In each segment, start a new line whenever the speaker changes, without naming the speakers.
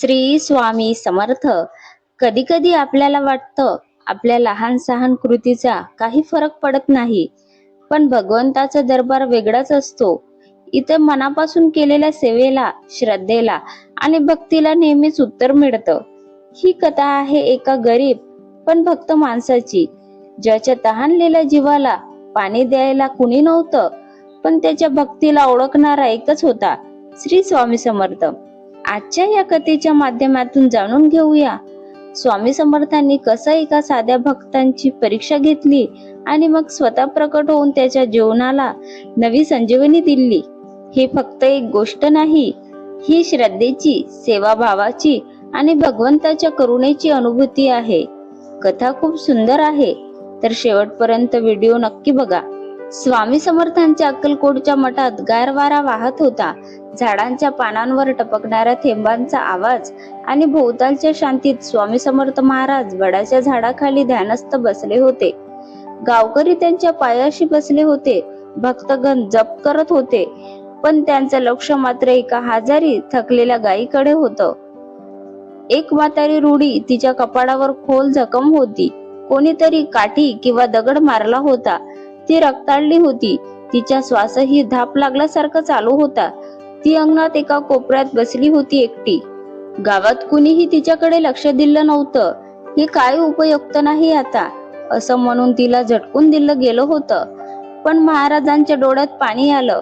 श्री स्वामी समर्थ. कधी कधी आपल्याला वाटतं आपल्या लहान सहान कृतीचा काही फरक पडत नाही. पण भगवंताचा दरबार वेगळाच असतो. इथे मनापासून केलेल्या सेवेला श्रद्धेला आणि भक्तीला नेहमीच उत्तर मिळतं. ही कथा आहे एका गरीब पण भक्त माणसाची. ज्याच्या तहानलेल्या जीवाला पाणी द्यायला कुणी नव्हतं पण त्याच्या भक्तीला ओळखणारा एकच होता श्री स्वामी समर्थ. आजच्या या कथेच्या माध्यमातून जाणून घेऊया. स्वामी समर्थांनी कसं एका साध्या भक्तांची परीक्षा घेतली आणि मग स्वतः प्रकट होऊन त्याच्या जीवनाला नवी संजीवनी दिली? ही फक्त एक गोष्ट नाही ही श्रद्धेची सेवाभावाची आणि भगवंताच्या करुणेची अनुभूती आहे. कथा खूप सुंदर आहे. तर शेवटपर्यंत व्हिडिओ नक्की बघा. स्वामी समर्थांच्या अक्कलकोटच्या मठात गारवारा वाहत होता. झाडांच्या पानांवर टपकणाऱ्या थेंबांचा आवाज आणि भोवतालच्या शांतीत स्वामी समर्थ महाराज वडाच्या झाडाखाली ध्यानस्थ बसले होते. गावकरी त्यांच्या पायाशी बसले होते. भक्तगण जप करत होते. पण त्यांचं लक्ष मात्र एका हजारी थकलेल्या गायीकडे होतं. एक म्हातारी रूढी तिच्या कपाडावर खोल जखम होती. कोणीतरी काठी किंवा दगड मारला होता. ती रक्ताळली होती. तिच्या श्वासही धाप लागल्यासारखा चालू होता. ती अंगणात एका कोपऱ्यात बसली होती एकटी. गावात कुणीही तिच्याकडे लक्ष दिलं नव्हतं. हे काय उपयुक्त नाही आता? असं म्हणून तिला झटकून दिलं गेलं होतं. पण महाराजांच्या डोळ्यात पाणी आलं.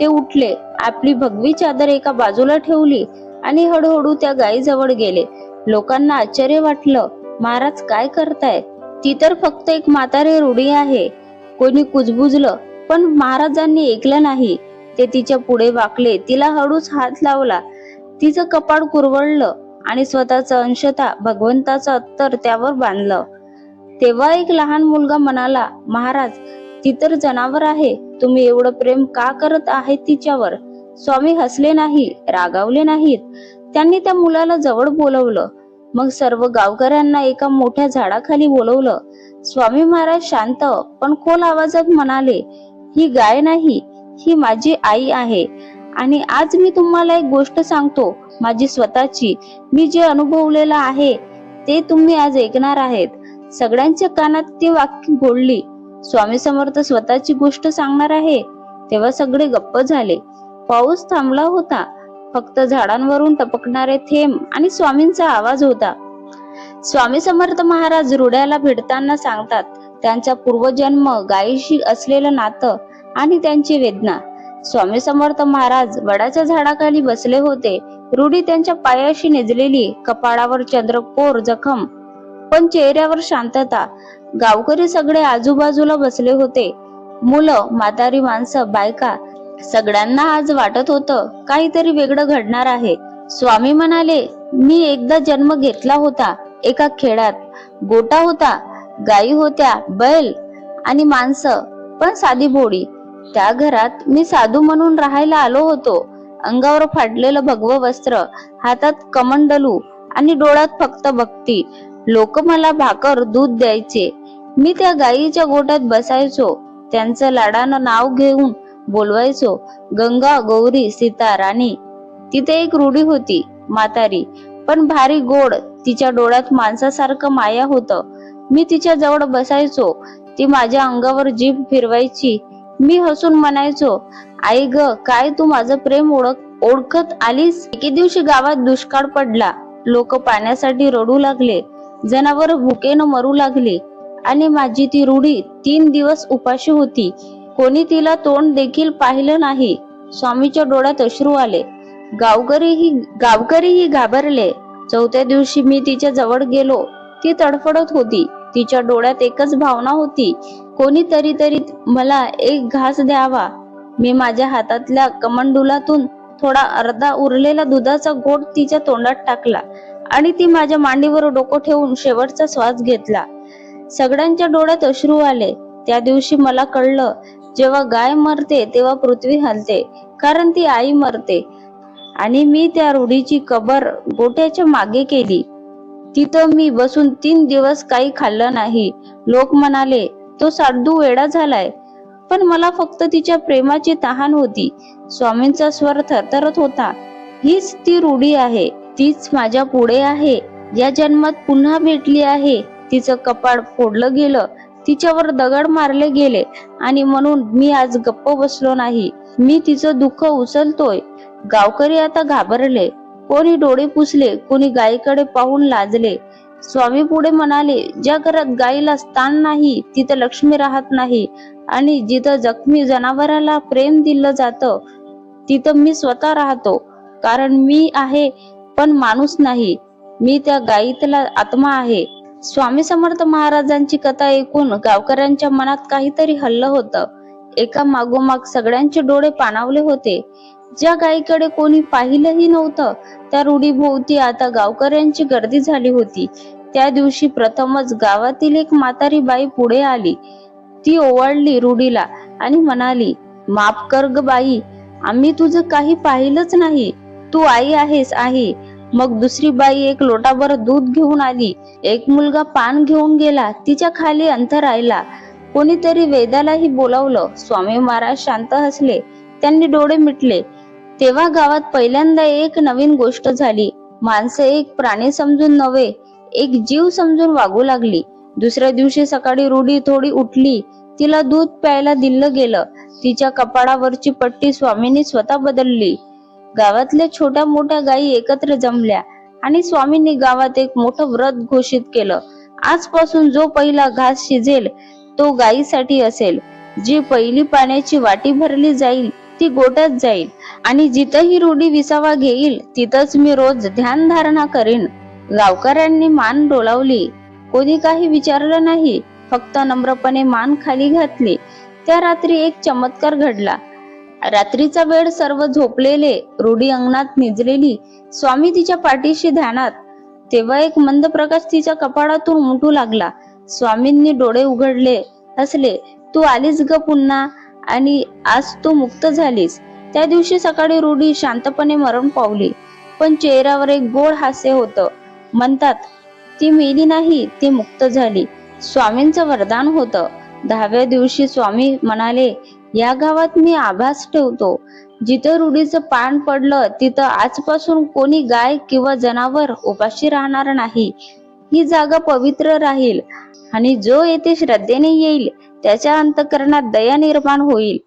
ते उठले. आपली भगवी चादर एका बाजूला ठेवली आणि हळूहळू त्या गायीजवळ गेले. लोकांना आश्चर्य वाटलं. महाराज काय करताय? ती तर फक्त एक म्हातारी रूढी आहे. कोणी कुजबुजलं पण महाराजांनी ऐकलं नाही. ते तिच्या पुढे वाकले तिला हळूच हात लावला. तिचं कपाळ कुरवळलं आणि स्वतःचं अंशता भगवंताचं अत्तर त्यावर बांधलं. तेव्हा एक लहान मुलगा म्हणाला महाराज ती तर जनावर आहे. तुम्ही एवढं प्रेम का करत आहे तिच्यावर? स्वामी हसले नाही रागावले नाहीत. त्यांनी त्या मुलाला जवळ बोलवलं. मग सर्व गावकऱ्यांना एका मोठ्या झाडाखाली बोलवलं. स्वामी महाराज शांत पण खोल आवाजात म्हणाले ही गाय नाही ही माझी आई आहे. आणि आज मी तुम्हाला एक गोष्ट सांगतो माझी स्वतःची. मी जे अनुभवलेलं आहे ते तुम्ही आज ऐकणार आहेत. सगळ्यांच्या कानात ती वाक्य बोलली स्वामी समर्थ स्वतःची गोष्ट सांगणार आहे. तेव्हा सगळे गप्प झाले. पाऊस थांबला होता. फक्त झाडांवरून टपकणारे थेंब आणि स्वामींचा आवाज होता. स्वामी समर्थ महाराज रुड्याला भेटताना सांगतात त्यांचा पूर्वजन्म गायीशी असलेलं नातं आणि त्यांची वेदना. स्वामी समर्थ महाराज वडाच्या झाडाखाली बसले होते. रुडी त्यांच्या पायाशी निजलेली कपाळावर चंद्रकोर जखम पण चेहऱ्यावर शांतता. गावकरी सगळे आजूबाजूला बसले होते. मुलं म्हातारी माणसं बायका सगळ्यांना आज वाटत होतं काहीतरी वेगळं घडणार आहे. स्वामी म्हणाले मी एकदा जन्म घेतला होता एका खेळात. गोटा होता गायी होत्या बैल आणि माणसं पण साधी भोळी. त्या घरात मी साधू म्हणून राहायला आलो होतो. अंगावर फाडलेलं भगव वस्त्र हातात कमंडलू आणि डोळ्यात फक्त भक्ती. लोक मला भाकर दूध द्यायचे. मी त्या गायीच्या गोट्यात बसायचो. त्यांचं लाडानं नाव घेऊन बोलवायचो. गंगा गौरी सीता राणी. तिथे एक रूढी होती म्हातारी. पण भारी गोड तिच्या डोळ्यात माणसासारखं माया होतं. मी तिच्या जवळ बसायचो. ती माझ्या अंगावर जीभ फिरवायची. मी हसून म्हणायचो आई ग काय तू माझं प्रेम ओळख ओळखत आलीस? एके दिवशी गावात दुष्काळ पडला. लोक पाण्यासाठी रडू लागले. जनावर भुकेनं मरू लागले. आणि माझी ती रूढी तीन दिवस उपाशी होती. कोणी तिला तोंड देखील पाहिलं नाही. स्वामीच्या डोळ्यात अश्रू आले. गावकरीही गावकरीही घाबरले. चौथ्या दिवशी मी तिच्या जवळ गेलो. ती तडफडत होती. तिच्या डोळ्यात एकच भावना होती. कोणीतरी तरी मला एक घास द्यावा. मी माझ्या हातातल्या कमंडुलातून थोडा अर्धा उरलेला दुधाचा गोट तिच्या तोंडात टाकला आणि ती माझ्या मांडीवर डोकं ठेवून शेवटचा श्वास घेतला. सगळ्यांच्या डोळ्यात अश्रू आले. त्या दिवशी मला कळलं जेव्हा गाय मरते तेव्हा पृथ्वी हलते कारण ती आई मरते. आणि मी त्या रूढीची कबर गोट्याच्या मागे केली. तिथं मी बसून तीन दिवस काही खाल्लं नाही. लोक म्हणाले तो साडू वेडा झालाय. पण मला फक्त तिच्या प्रेमाची तहान होती. स्वामींचा स्वर थरथरत होता. हीच ती रूढी आहे. तीच माझ्या पुढे आहे. या जन्मात पुन्हा भेटली आहे. तिचं कपाळ फोडलं गेलं. तिच्यावर दगड मारले गेले. आणि म्हणून मी आज गप्प बसलो नाही. मी तिचं दुःख उचलतोय. गावकरी आता घाबरले. कोणी डोळे पुसले कोणी गायीकडे पाहून लाजले. स्वामी पुढे म्हणाले ज्या घरात गायीला स्थान नाही तिथं लक्ष्मी राहत नाही. आणि जिथं जखमी जनावराला प्रेम दिलं जातं तिथं मी स्वतः राहतो. कारण मी आहे पण माणूस नाही. मी त्या गायीतला आत्मा आहे. स्वामी समर्थ महाराजांची कथा ऐकून गावकऱ्यांच्या मनात काहीतरी हल्ल होतं. एका मागोमाग सगळ्यांचे डोळे पाणावले होते. ज्या गायीकडे कोणी पाहिलंही नव्हतं त्या रूढीभोवती आता गावकऱ्यांची गर्दी झाली होती. त्या दिवशी प्रथमच गावातील एक म्हातारी बाई पुढे आली. ती ओवाळली रूढीला आणि म्हणाली माफ कर ग बाई आम्ही तुझं काही पाहिलंच नाही. तू आई आहेस आई. मग दुसरी बाई एक लोटाभर दूध घेऊन आली. एक मुलगा पान घेऊन गेला. तिच्या खाली अंतर राहिला. कोणीतरी वेदालाही बोलावलं. स्वामी महाराज शांत हसले. त्यांनी डोळे मिटले. तेव्हा गावात पहिल्यांदा एक नवीन गोष्ट झाली. माणसं एक प्राणी समजून नव्हे एक जीव समजून वागू लागली. दुसऱ्या दिवशी सकाळी रूढी थोडी उठली. तिला दूध प्यायला दिलं गेलं. तिच्या कपाळावरची पट्टी स्वामींनी स्वतः बदलली. गावातल्या छोट्या मोठ्या गायी एकत्र जमल्या आणि स्वामींनी गावात एक मोठं व्रत घोषित केलं. आजपासून जो पहिला घास शिजेल तो गायीसाठी असेल. जी पहिली पाण्याची वाटी भरली जाईल ती गोट्यात जाईल आणि जिथंही रूढी विसावा घेईल तिथंच मी रोज ध्यान धारणा करेन. गावकऱ्यांनी मान डोलावली. कोणी काही विचारलं नाही फक्त नम्रपणे मान खाली घातली. त्या रात्री एक चमत्कार घडला. रात्रीचा वेळ सर्व झोपलेले रूढी अंगणात निजलेली स्वामी तिच्या पाठीशी ध्यानात तेव्हा एक मंद प्रकाश तिच्या कपाळातून उमटू लागला. स्वामींनी डोळे उघडले हसले तू आलीस ग पुन्हा? आणि आज तू मुक्त झालीस. त्या दिवशी सकाळी रूढी शांतपणे मरण पावली. पण चेहऱ्यावर एक गोड हास्य होतं. म्हणतात ती मेली नाही ती मुक्त झाली. स्वामींचं वरदान होतं. दहाव्या दिवशी स्वामी म्हणाले या गावात मी आभास ठेवतो. जिथं रूढीचं पान पडलं तिथं आजपासून कोणी गाय किंवा जनावर उपाशी राहणार नाही. ही जागा पवित्र राहील आणि जो येथे श्रद्धेने येईल त्याच्या अंतकरणात दया निर्माण होईल.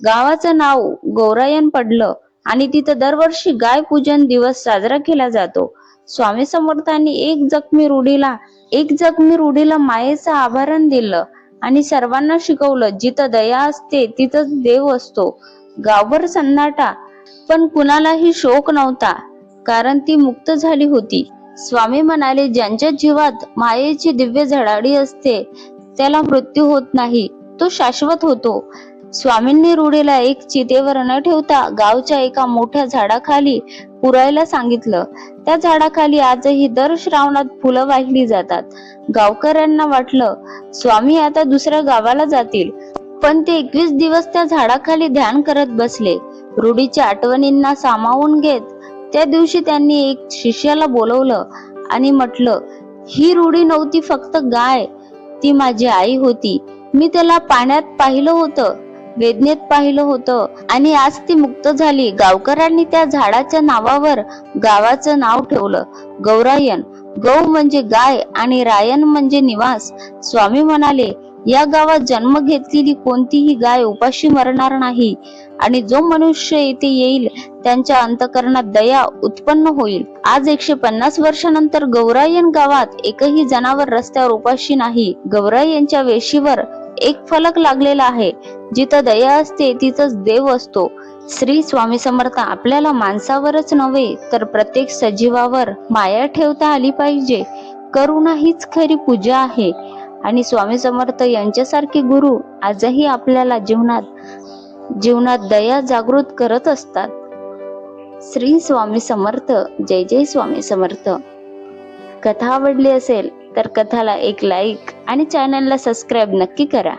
गावाचं नाव गौरायन पडलं आणि तिथं दरवर्षी गाय पूजन दिवस साजरा केला जातो. स्वामी समर्थांनी एक जखमी रूढीला एक जखमी रूढीला मायेचं आभरण दिलं. आणि सर्वांना शिकवलं जिथं दया असते तिथं देव असतो. गावभर सन्नाटा पण कुणालाही शोक नव्हता कारण ती मुक्त झाली होती. स्वामी म्हणाले ज्यांच्या जीवात मायेची दिव्य झडाडी असते त्याला मृत्यू होत नाही तो शाश्वत होतो. स्वामींनी रूढीला एक चितेवर न ठेवता गावच्या एका मोठ्या झाडाखाली पुरायला सांगितलं. त्या झाडाखाली आजही दर श्रावणात फुलं वाहिली जातात. गावकऱ्यांना वाटलं स्वामी आता दुसऱ्या गावाला जातील. पण ते एकवीस दिवस त्या झाडाखाली ध्यान करत बसले. रूढीच्या आठवणींना सामावून घेत त्या दिवशी त्यांनी एक शिष्याला बोलवलं आणि म्हटलं ही रूढी नव्हती फक्त गाय ती माझी आई होती. मी त्याला पाण्यात पाहिलं होतं. वेदनेत पाहिलं होतं. आणि आज ती मुक्त झाली. गावकऱ्यांनी त्या झाडाच्या नावावर गावाचं नाव ठेवलं. गौरायन. गौ म्हणजे गाय आणि रायन म्हणजे निवास. स्वामी म्हणाले या गावात जन्म घेतलेली कोणतीही गाय उपाशी मरणार नाही. आणि जो मनुष्य येथे येईल त्यांच्या अंतकरणात दया उत्पन्न होईल. आज एकशे पन्नास वर्षानंतर गौरायन गावात एकही जनावर रस्त्यावर उपाशी नाही. गौरायनच्या वेशीवर एक फलक लागलेला आहे. जिथं दया असते तिथंच देव असतो. श्री स्वामी समर्थ आपल्याला माणसावरच नव्हे तर प्रत्येक सजीवावर माया ठेवता आली पाहिजे. करुणा हीच खरी पूजा आहे. आणि स्वामी समर्थ यांच्यासारखे गुरु आजही आपल्याला जीवनात जीवनात दया जागृत करत असतात. श्री स्वामी समर्थ जय जय स्वामी समर्थ. कथा आवडली असेल तर कथाला एक लाईक आणि चॅनलला सबस्क्राईब नक्की करा.